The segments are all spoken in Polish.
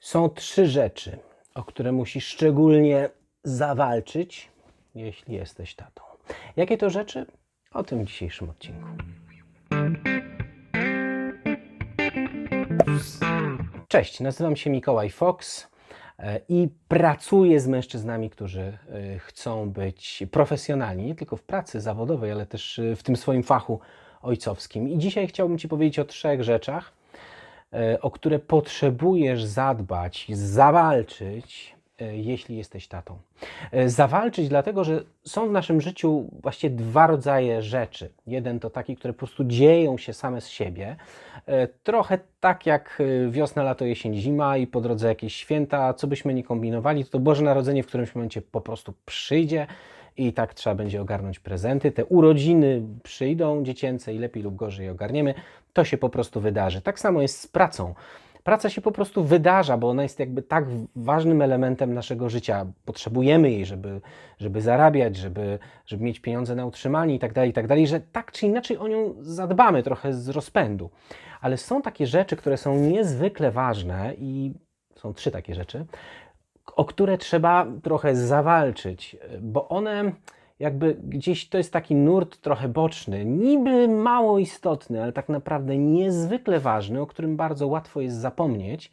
Są trzy rzeczy, o które musisz szczególnie zawalczyć, jeśli jesteś tatą. Jakie to rzeczy? O tym w dzisiejszym odcinku. Cześć, nazywam się Mikołaj Fox e, i pracuję z mężczyznami, którzy e, chcą być profesjonalni, nie tylko w pracy zawodowej, ale też e, w tym swoim fachu ojcowskim. I dzisiaj chciałbym Ci powiedzieć o trzech rzeczach, o które potrzebujesz zadbać, zawalczyć, e, jeśli jesteś tatą. E, Zawalczyć, dlatego że są w naszym życiu właściwie dwa rodzaje rzeczy. Jeden to taki, które po prostu dzieją się same z siebie. E, Trochę tak jak e, wiosna, lato, jesień, zima i po drodze jakieś święta, co byśmy nie kombinowali, to, to Boże Narodzenie w którymś momencie po prostu przyjdzie i tak trzeba będzie ogarnąć prezenty. Te urodziny przyjdą dziecięce i lepiej lub gorzej je ogarniemy. To się po prostu wydarzy. Tak samo jest z pracą. Praca się po prostu wydarza, bo ona jest jakby tak ważnym elementem naszego życia. Potrzebujemy jej, żeby, żeby zarabiać, żeby, żeby mieć pieniądze na utrzymanie i tak dalej, i tak że tak czy inaczej o nią zadbamy trochę z rozpędu. Ale są takie rzeczy, które są niezwykle ważne i są trzy takie rzeczy, o które trzeba trochę zawalczyć, bo one jakby gdzieś to jest taki nurt trochę boczny, niby mało istotny, ale tak naprawdę niezwykle ważny, o którym bardzo łatwo jest zapomnieć.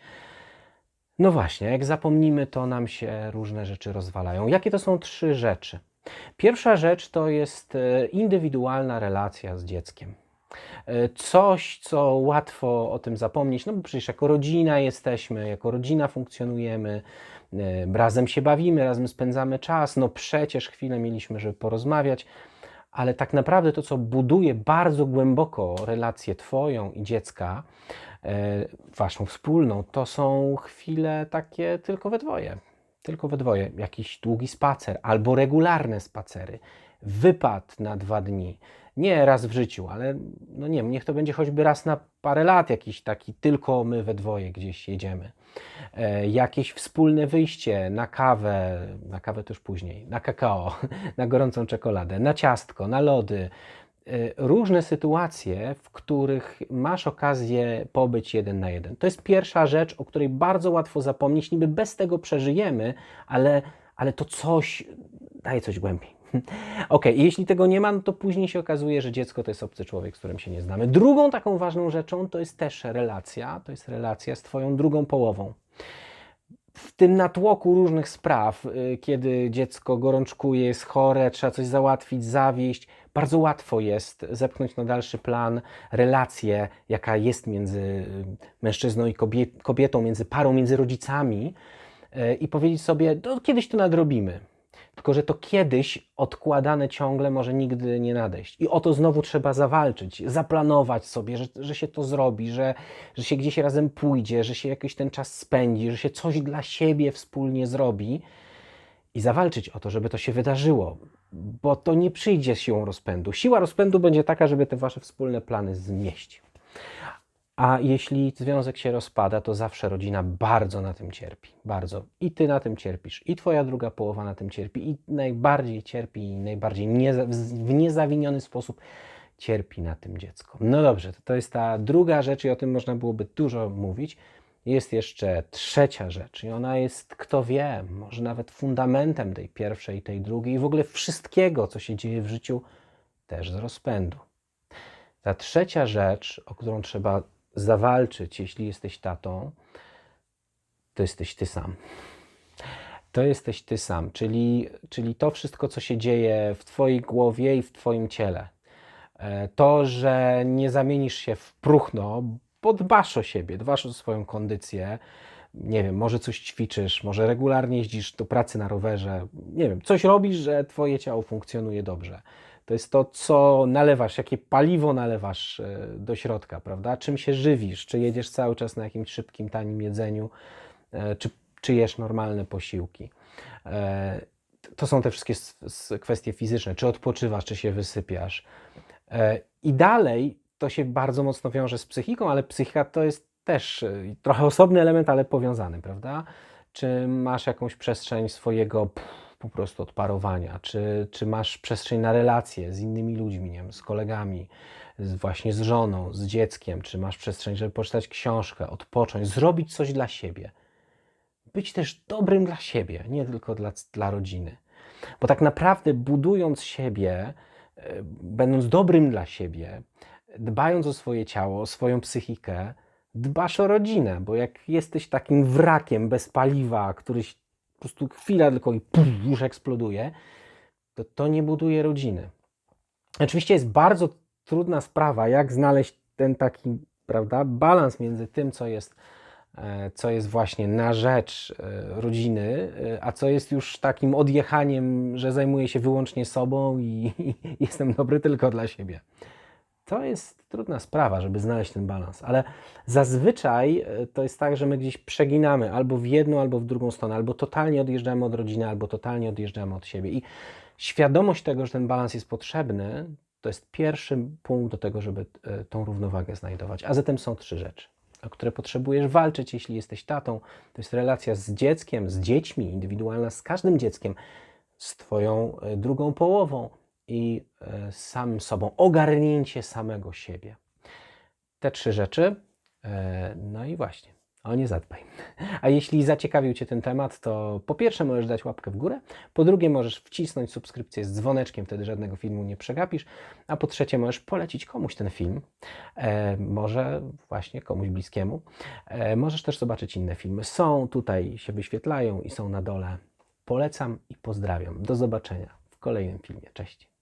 No właśnie, jak zapomnimy, to nam się różne rzeczy rozwalają. Jakie to są trzy rzeczy? Pierwsza rzecz to jest e, indywidualna relacja z dzieckiem. E, Coś, co łatwo o tym zapomnieć, no bo przecież jako rodzina jesteśmy, jako rodzina funkcjonujemy, e, razem się bawimy, razem spędzamy czas, no przecież chwilę mieliśmy, żeby porozmawiać, ale tak naprawdę to, co buduje bardzo głęboko relację Twoją i dziecka, e, Waszą wspólną, to są chwile takie tylko we dwoje. Tylko we dwoje. Jakiś długi spacer albo regularne spacery. Wypad na dwa dni. Nie raz w życiu, ale no nie niech to będzie choćby raz na parę lat jakiś taki tylko my we dwoje gdzieś jedziemy. E, jakieś wspólne wyjście na kawę, na kawę już później, na kakao, na gorącą czekoladę, na ciastko, na lody. E, Różne sytuacje, w których masz okazję pobyć jeden na jeden. To jest pierwsza rzecz, o której bardzo łatwo zapomnieć. Niby bez tego przeżyjemy, ale, ale to coś daje coś głębiej. Ok, jeśli tego nie ma, no to później się okazuje, że dziecko to jest obcy człowiek, z którym się nie znamy. Drugą taką ważną rzeczą to jest też relacja, to jest relacja z Twoją drugą połową. W tym natłoku różnych spraw, y, kiedy dziecko gorączkuje, jest chore, trzeba coś załatwić, zawieść, bardzo łatwo jest zepchnąć na dalszy plan relację, jaka jest między y, mężczyzną i kobie- kobietą, między parą, między rodzicami y, i powiedzieć sobie, to kiedyś to nadrobimy. Tylko, że to kiedyś odkładane ciągle może nigdy nie nadejść. I o to znowu trzeba zawalczyć, zaplanować sobie, że, że się to zrobi, że, że się gdzieś razem pójdzie, że się jakiś ten czas spędzi, że się coś dla siebie wspólnie zrobi i zawalczyć o to, żeby to się wydarzyło, bo to nie przyjdzie z siłą rozpędu. Siła rozpędu będzie taka, żeby te wasze wspólne plany zmieścić. A jeśli związek się rozpada, to zawsze rodzina bardzo na tym cierpi. Bardzo. I ty na tym cierpisz, i twoja druga połowa na tym cierpi, i najbardziej cierpi, i najbardziej w niezawiniony sposób cierpi na tym dziecko. No dobrze, to, to jest ta druga rzecz, i o tym można byłoby dużo mówić. Jest jeszcze trzecia rzecz, i ona jest, kto wie, może nawet fundamentem tej pierwszej, tej drugiej, i w ogóle wszystkiego, co się dzieje w życiu, też z rozpędu. Ta trzecia rzecz, o którą trzeba zawalczyć, jeśli jesteś tatą, to jesteś ty sam. To jesteś ty sam, czyli, czyli to wszystko, co się dzieje w twojej głowie i w twoim ciele. E, To, że nie zamienisz się w próchno, bo dbasz o siebie, dbasz o swoją kondycję. Nie wiem, może coś ćwiczysz, może regularnie jeździsz do pracy na rowerze. Nie wiem, coś robisz, że twoje ciało funkcjonuje dobrze. To jest to, co nalewasz, jakie paliwo nalewasz e, do środka, prawda? Czym się żywisz? Czy jedziesz cały czas na jakimś szybkim, tanim jedzeniu, e, czy, czy jesz normalne posiłki? E, To są te wszystkie kwestie fizyczne. Czy odpoczywasz, czy się wysypiasz? I dalej to się bardzo mocno wiąże z psychiką, ale psychika to jest też e, trochę osobny element, ale powiązany, prawda? Czy masz jakąś przestrzeń swojego pff, po prostu odparowania? Czy, czy masz przestrzeń na relacje z innymi ludźmi, nie wiem, z kolegami, z, właśnie z żoną, z dzieckiem? Czy masz przestrzeń, żeby poczytać książkę, odpocząć, zrobić coś dla siebie? być też dobrym dla siebie, nie tylko dla, dla rodziny. Bo tak naprawdę budując siebie, e, będąc dobrym dla siebie, dbając o swoje ciało, o swoją psychikę, dbasz o rodzinę, bo jak jesteś takim wrakiem bez paliwa, który się po prostu chwila tylko i puf, już eksploduje, to to nie buduje rodziny. Oczywiście jest bardzo trudna sprawa, jak znaleźć ten taki, prawda, balans między tym, co jest, e, co jest właśnie na rzecz e, rodziny, e, a co jest już takim odjechaniem, że zajmuję się wyłącznie sobą i, i jestem dobry tylko dla siebie. To jest trudna sprawa, żeby znaleźć ten balans, ale zazwyczaj e, to jest tak, że my gdzieś przeginamy albo w jedną, albo w drugą stronę, albo totalnie odjeżdżamy od rodziny, albo totalnie odjeżdżamy od siebie. I świadomość tego, że ten balans jest potrzebny, to jest pierwszy punkt do tego, żeby e, tą równowagę znajdować. A zatem są trzy rzeczy, o które potrzebujesz walczyć, jeśli jesteś tatą. To jest relacja z dzieckiem, z dziećmi, indywidualna z każdym dzieckiem, z Twoją e, drugą połową i e, samym sobą, ogarnięcie samego siebie. Te trzy rzeczy, e, no i właśnie, o nie zadbaj. A jeśli zaciekawił Cię ten temat, to po pierwsze możesz dać łapkę w górę, po drugie możesz wcisnąć subskrypcję z dzwoneczkiem, wtedy żadnego filmu nie przegapisz, a po trzecie możesz polecić komuś ten film, e, może właśnie komuś bliskiemu. Możesz też zobaczyć inne filmy. Są tutaj, się wyświetlają i są na dole. Polecam i pozdrawiam. Do zobaczenia w kolejnym filmie. Cześć.